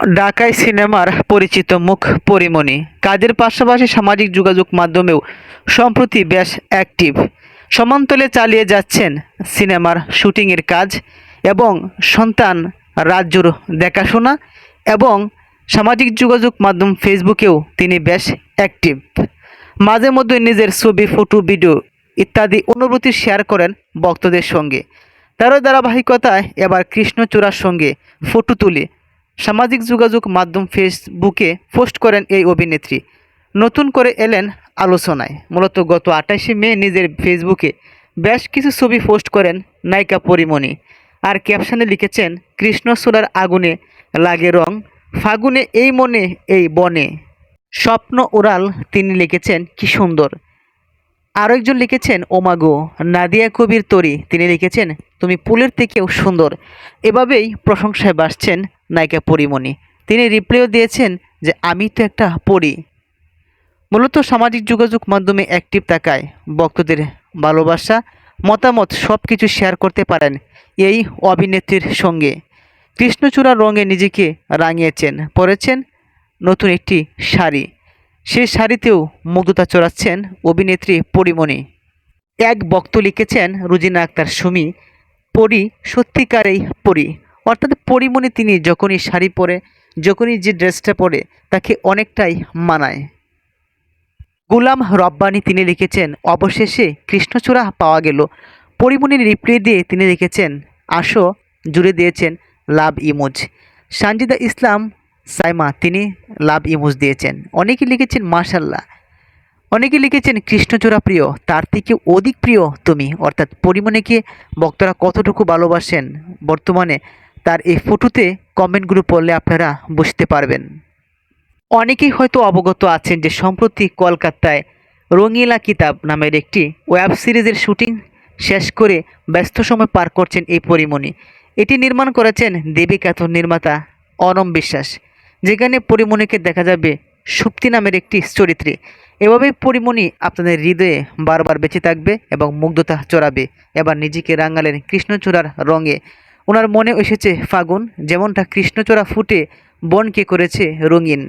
ঢাকায় সিনেমার পরিচিত মুখ পরিমণি। কাজের পাশাপাশি সামাজিক যোগাযোগ মাধ্যমেও সম্প্রতি বেশ অ্যাক্টিভ সমান্তলে চালিয়ে যাচ্ছেন সিনেমার শুটিংয়ের কাজ এবং সন্তান রাজ্যর দেখাশোনা এবং সামাজিক যোগাযোগ মাধ্যম ফেসবুকেও তিনি বেশ অ্যাক্টিভ মাঝে মধ্যে নিজের ছবি, ফটো, ভিডিও ইত্যাদি অনুভূতি শেয়ার করেন ভক্তদের সঙ্গে। তারও ধারাবাহিকতায় এবার কৃষ্ণচূড়ার সঙ্গে ফটো তুলে সামাজিক যোগাযোগ মাধ্যম ফেসবুকে পোস্ট করেন এই অভিনেত্রী। নতুন করে এলেন আলোচনায়। মূলত গত আঠাশে মে নিজের ফেসবুকে বেশ কিছু ছবি পোস্ট করেন নায়িকা পরিমণি। আর ক্যাপশনে লিখেছেন কৃষ্ণচূড়ার আগুনে লাগে রং, ফাগুনে এই মনে এই বনে। স্বপ্ন ওরাল তিনি লিখেছেন, কি সুন্দর। আরেকজন লিখেছেন ওমাগো নাদিয়া কবির তরি। তিনি লিখেছেন, তুমি পুলের থেকেও সুন্দর। এভাবেই প্রশংসায় বাসছেন নায়িকা পরিমণি। তিনি রিপ্লাইও দিয়েছেন যে, আমি তো একটা পড়ি মূলত সামাজিক যোগাযোগ মাধ্যমে অ্যাক্টিভ থাকায় ভক্তদের ভালোবাসা, মতামত সব কিছু শেয়ার করতে পারেন এই অভিনেত্রীর সঙ্গে। কৃষ্ণচূড়া রঙে নিজেকে রাঙিয়েছেন, পরেছেন নতুন একটি শাড়ি। সেই শাড়িতেও মুগ্ধতা চড়াচ্ছেন অভিনেত্রী পরিমণি। এক বক্ত লিখেছেন রুজিনা আক্তার সুমি, পরি সত্যিকারেই পরি। অর্থাৎ পরিমণি তিনি যখনই শাড়ি পরে, যখনই যে ড্রেসটা পরে, তাকে অনেকটাই মানায়। গুলাম রব্বানি তিনি লিখেছেন, অবশেষে কৃষ্ণচূড়া পাওয়া গেল। পরিমণির রিপ্লাই দিয়ে তিনি লিখেছেন, আসো, জুড়ে দিয়েছেন লাভ ইমোজ। সানজিদা ইসলাম সাইমা, তিনি লাভ ইমোজ দিয়েছেন। অনেকে লিখেছেন, মাশাল্লাহ। অনেকে লিখেছেন, কৃষ্ণচূড়া প্রিয়, তার থেকে অধিক প্রিয় তুমি। অর্থাৎ পরিমণিকে ভক্তরা কতটুকু ভালোবাসেন বর্তমানে, তার এই ফটোতে কমেন্টগুলো পড়লে আপনারা বুঝতে পারবেন। অনেকেই হয়তো অবগত আছেন যে, সম্প্রতি কলকাতায় রঙিলা কিতাব নামের একটি ওয়েব সিরিজের শুটিং শেষ করে ব্যস্ত সময় পার করছেন এই পরিমণি। এটি নির্মাণ করেছেন দেবী দেবিকাত নির্মাতা অনম বিশ্বাস। যেখানে পরিমণিকে দেখা যাবে সুপ্তি নামের একটি চরিত্রে। এভাবেই পরিমণি আপনাদের হৃদয়ে বারবার বেঁচে থাকবে এবং মুগ্ধতা চড়াবে। এবার নিজেকে রাঙালেন কৃষ্ণচূড়ার রঙে। ওনার মনে এসেছে ফাগুন, যেমনটা কৃষ্ণচূড়া ফুটে বনকে করেছে রঙিন।